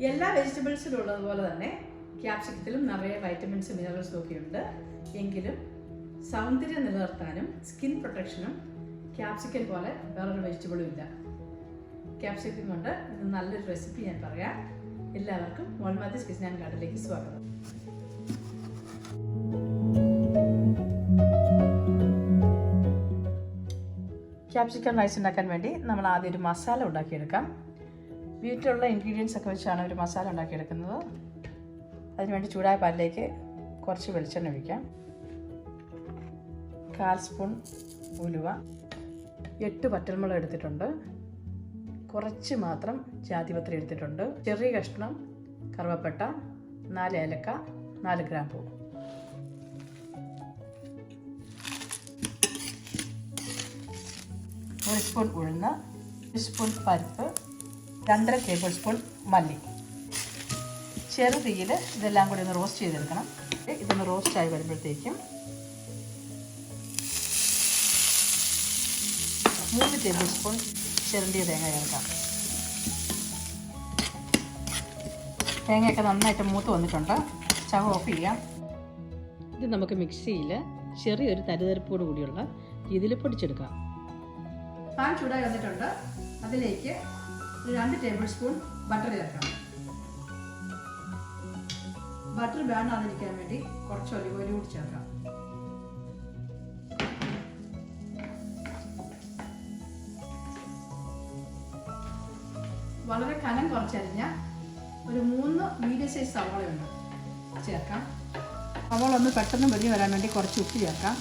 എല്ലാ വെജിറ്റബിൾസിലും ഉള്ളതുപോലെ തന്നെ ക്യാപ്സിക്കത്തിലും നിറയെ വൈറ്റമിൻസ് മിനറൽസും ഒക്കെയുണ്ട്. എങ്കിലും സൗന്ദര്യം നിലനിർത്താനും സ്കിൻ പ്രൊട്ടക്ഷനും ക്യാപ്സിക്കൻ പോലെ വേറൊരു വെജിറ്റബിളും ഇല്ല. ക്യാപ്സിക്കം കൊണ്ട് നല്ലൊരു റെസിപ്പി ഞാൻ പറയാം. എല്ലാവർക്കും മോൾമാത്തീസ് കിച്ചൻ ആൻഡ് ഗാർഡനിലേക്ക് സ്വാഗതം. ക്യാപ്സിക്കം റൈസ് ഉണ്ടാക്കാൻ വേണ്ടി നമ്മൾ ആദ്യം ഒരു മസാല ഉണ്ടാക്കിയെടുക്കാം. വീട്ടിലുള്ള ഇൻഗ്രീഡിയൻസ് ഒക്കെ വെച്ചാണ് ഒരു മസാല ഉണ്ടാക്കിയെടുക്കുന്നത്. അതിനുവേണ്ടി ചൂടായ പാലിലേക്ക് കുറച്ച് വെളിച്ചെണ്ണ ഒഴിക്കാം. കാൽ സ്പൂൺ ഉലുവ. എട്ട് പറ്റൽമുളക് എടുത്തിട്ടുണ്ട്. കുറച്ച് മാത്രം ജാതിപത്രി എടുത്തിട്ടുണ്ട്. ചെറിയ കഷ്ണം കറുവപ്പട്ട നാല് ഏലക്ക നാല് ഗ്രാമ്പൂ ഒരു സ്പൂൺ ഉഴുന്ന് ഒരു സ്പൂൺ പരിപ്പ് രണ്ടര ടേബിൾ സ്പൂൺ മല്ലി. ചെറുതീയിൽ ഇതെല്ലാം കൂടി ഒന്ന് റോസ്റ്റ് ചെയ്തെടുക്കണം. ഇതൊന്ന് റോസ്റ്റായി വരുമ്പോഴത്തേക്കും മൂന്ന് ടേബിൾ സ്പൂൺ ചെറുതിയ തേങ്ങ ചേർക്കാം. തേങ്ങയൊക്കെ നന്നായിട്ട് മൂത്ത് വന്നിട്ടുണ്ട്. ചവ ഓഫ് ചെയ്യാം. ഇത് നമുക്ക് മിക്സിയിൽ ചെറിയൊരു തരിതരിപ്പോട് കൂടിയുള്ള ഇതിൽ പൊടിച്ചെടുക്കാം. പാൻ ചൂടായി വന്നിട്ടുണ്ട്. അതിലേക്ക് രണ്ട് ടേബിൾ സ്പൂൺ ബട്ടർ ചേർക്കണം ബട്ടർ വേണ്ടാതിരിക്കാൻ വേണ്ടി. കുറച്ച് ഒലിവ് ഓയിൽ കൂടി ചേർക്കാം. വളരെ കനം കുറച്ചരിഞ്ഞ ഒരു മൂന്ന് മീഡിയം സൈസ് സവാളയുണ്ട് ചേർക്കാം. സവാള ഒന്ന് പെട്ടെന്ന് വലിയ വരാൻ വേണ്ടി കുറച്ച് ഉപ്പ് ചേർക്കാം.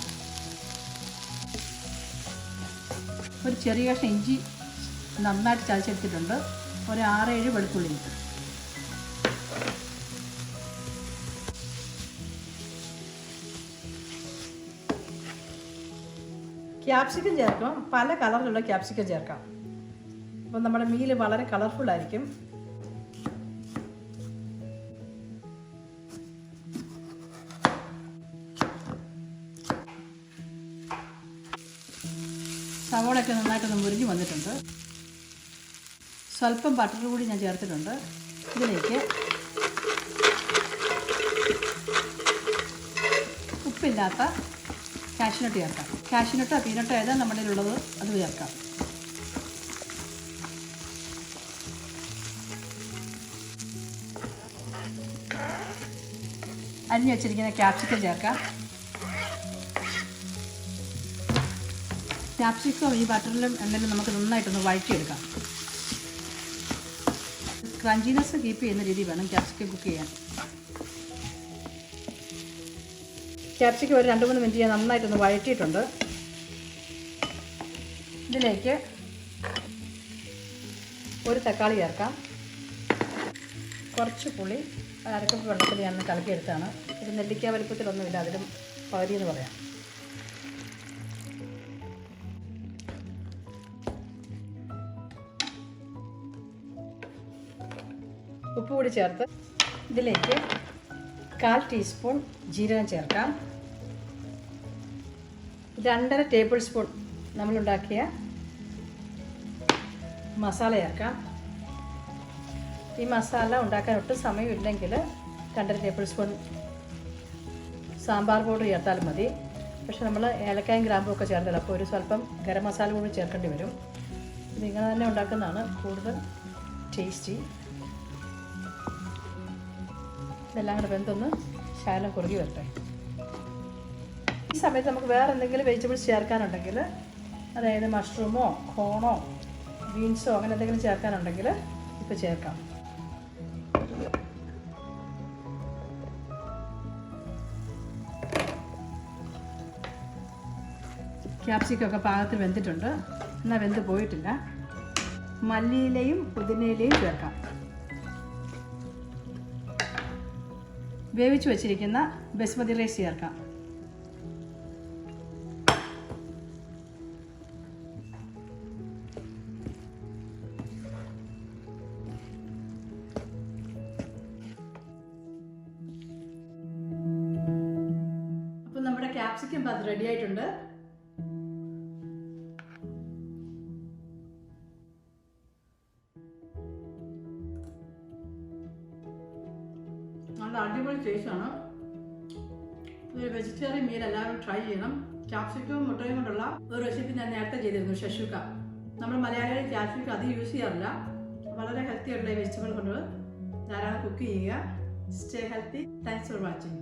ഒരു ചെറിയ കഷ്ണം ഇഞ്ചി നന്നായിട്ട് ചതച്ചെടുത്തിട്ടുണ്ട്. ഒരു ആറേഴ് വെളുത്തുള്ളി ക്യാപ്സിക്കം ചേർക്കാം. പല കളറിലുള്ള ക്യാപ്സിക്കം ചേർക്കാം. അപ്പം നമ്മുടെ മീൽ വളരെ കളർഫുൾ ആയിരിക്കും. സവോളയൊക്കെ നന്നായിട്ടൊന്ന് മുരിഞ്ഞ് വന്നിട്ടുണ്ട്. സ്വല്പം ബട്ടർ കൂടി ഞാൻ ചേർത്തിട്ടുണ്ട്. ഇതിലേക്ക് ഉപ്പില്ലാത്ത കാഷ്നട്ട് ചേർക്കാം. കാഷ്നട്ടോ പീനട്ടോ ഏതാ നമ്മുടെ ഉള്ളത് അത് ചേർക്കാം. അരിഞ്ഞു വെച്ചിരിക്കുന്ന ക്യാപ്സിക്കം ചേർക്കാം. ക്യാപ്സിക്കം ഈ ബട്ടറിലും എണ്ണയിലും നമുക്ക് നന്നായിട്ടൊന്ന് വഴറ്റിയെടുക്കാം. ക്രഞ്ചിനെസ് കീപ്പ് ചെയ്യുന്ന രീതി വേണം. ക്യാപ്സിക്കം കുക്ക് ചെയ്യാൻ. ക്യാപ്സിക്കം ഒരു രണ്ട് മൂന്ന് മിനിറ്റ് ഞാൻ നന്നായിട്ടൊന്ന് വഴറ്റിയിട്ടുണ്ട്. ഇതിലേക്ക് ഒരു തക്കാളി ചേർക്കാം. കുറച്ച് പുളി അരക്കപ്പ് വെള്ളത്തിൽ ഞാൻ കലക്കിയെടുത്താണ്. ഇത് നെല്ലിക്ക വലിപ്പത്തിലൊന്നുമില്ല അതിലും പകുതി എന്ന് പറയാം. ഉപ്പ് കൂടി ചേർത്ത് ഇതിലേക്ക് കാൽ ടീസ്പൂൺ ജീരകം ചേർക്കാം. രണ്ടര ടേബിൾ സ്പൂൺ നമ്മളുണ്ടാക്കിയ മസാല ചേർക്കാം. ഈ മസാല ഉണ്ടാക്കാൻ ഒട്ടും സമയമില്ലെങ്കിൽ രണ്ടര ടേബിൾ സ്പൂൺ സാമ്പാർ പൗഡർ ചേർത്താലും മതി. പക്ഷെ നമ്മൾ ഏലക്കായും ഗ്രാമ്പും ഒക്കെ ചേർത്തല്ലോ അപ്പോൾ ഒരു സ്വല്പം ഗരം മസാല കൂടി ചേർക്കേണ്ടി വരും. ഇതിങ്ങനെ തന്നെ ഉണ്ടാക്കുന്നതാണ് കൂടുതൽ ടേസ്റ്റി. ഇതെല്ലാം കൂടെ വെന്തൊന്ന് ശകലം കുറുകി വരട്ടെ. ഈ സമയത്ത് നമുക്ക് വേറെ എന്തെങ്കിലും വെജിറ്റബിൾസ് ചേർക്കാനുണ്ടെങ്കിൽ അതായത് മഷ്റൂമോ കോണോ ബീൻസോ അങ്ങനെ എന്തെങ്കിലും ചേർക്കാനുണ്ടെങ്കിൽ ഇപ്പോൾ ചേർക്കാം. ക്യാപ്സിക്കൊക്കെ പാകത്തിൽ വെന്തിട്ടുണ്ട്. എന്നാൽ വെന്ത് പോയിട്ടില്ല. മല്ലിയിലയും പുതിനയിലയും ചേർക്കാം. വേവിച്ച് വെച്ചിരിക്കുന്ന ബസ്മതി റൈസ് ചേർക്കാം. ക്യാപ്സിക്കം അത് റെഡി ആയിട്ടുണ്ട്. അടിപൊളി ടേസ്റ്റാണ് ഇതൊരു വെജിറ്റേറിയൻ മീൽ എല്ലാവരും ട്രൈ ചെയ്യണം. ക്യാപ്സിക്കവും മുട്ടയും കൊണ്ടുള്ള ഒരു റെസിപ്പി ഞാൻ നേരത്തെ ചെയ്തിരുന്നു ഷഷുക്ക നമ്മൾ മലയാളികൾ ക്യാപ്സിക്ക അധികം യൂസ് ചെയ്യാറില്ല. വളരെ ഹെൽത്തി ആയിട്ടുള്ള വെജിറ്റബിൾ കൊണ്ട് ധാരാളം കുക്ക് ചെയ്യുക. Stay healthy thanks for watching